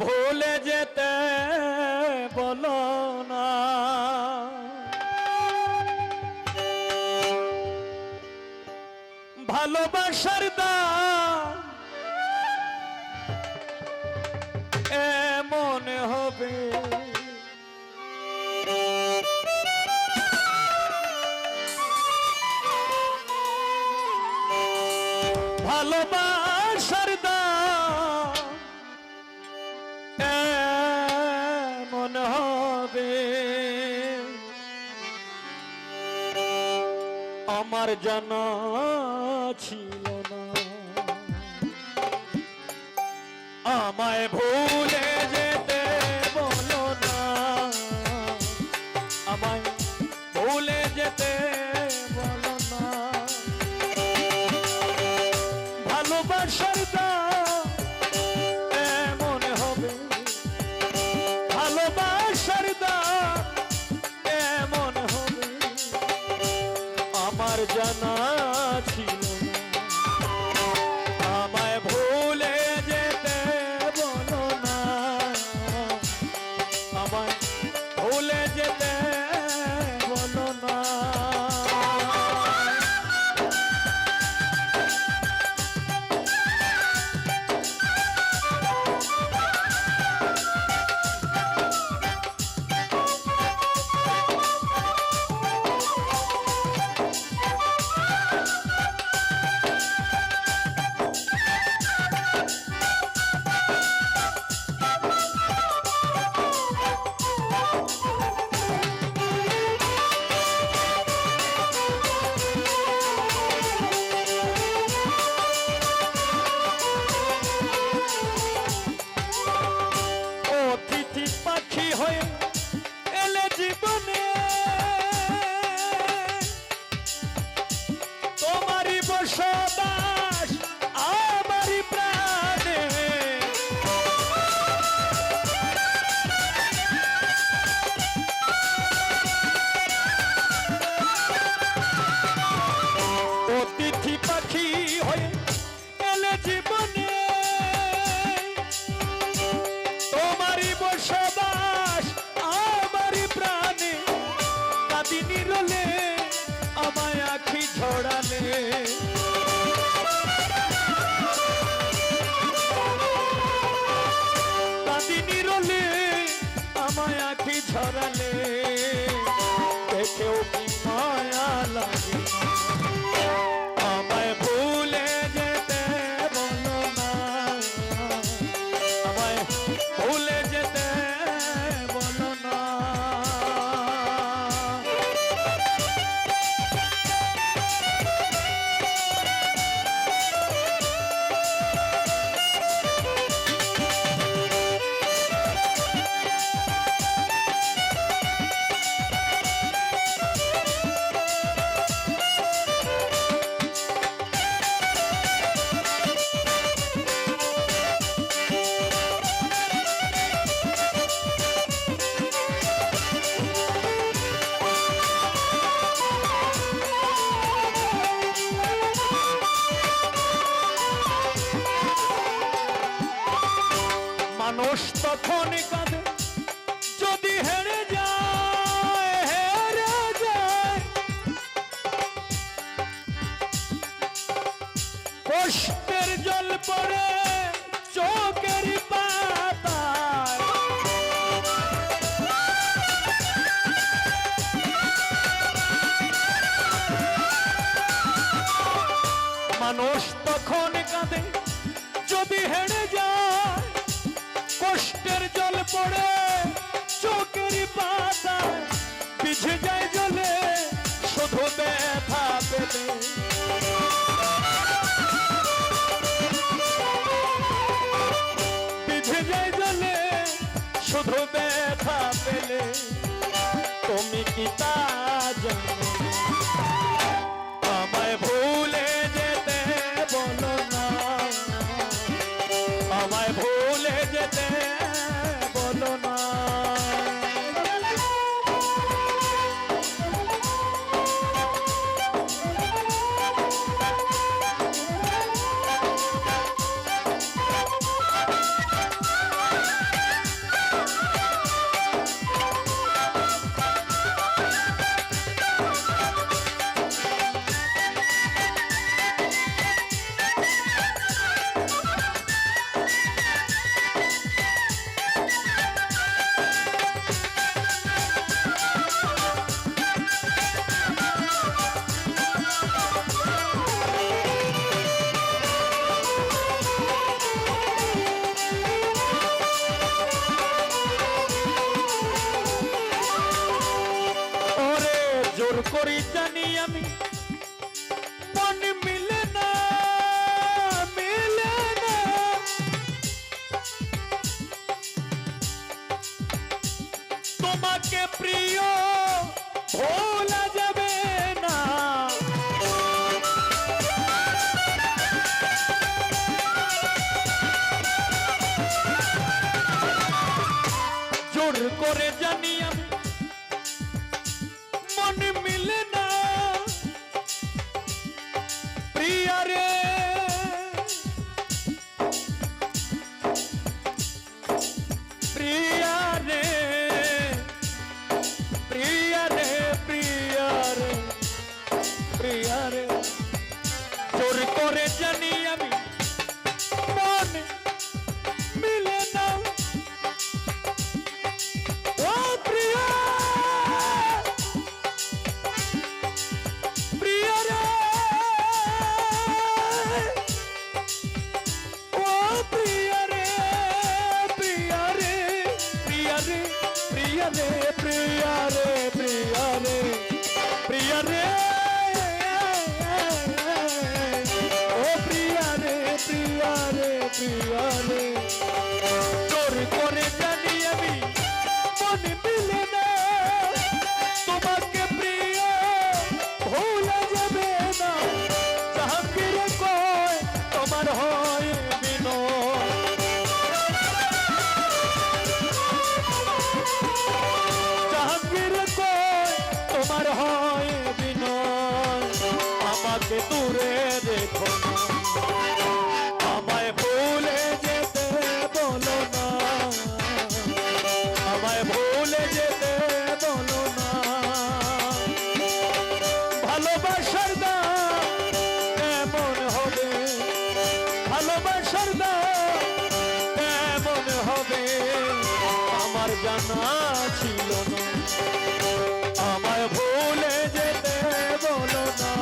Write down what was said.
ভুলে যেতে বলো না। ভালোবাসার দাম এমন হবে। ভালোবাসার আমার জানা ছিল না। আমায় ভুলে যেতে বলো না। আমায় জানা ছিল। जाने যখন কাঁদে। যদি হেরে যায় した。corre জানে তোর করে জানি আমি মন মিলে না। কয়, তোমার হয় বিনয়। জাহাঙ্গীর কয়, তোমার দূরে রেখো না। আমার জানা ছিল না। আমায় ভুলে যেতে বলো না।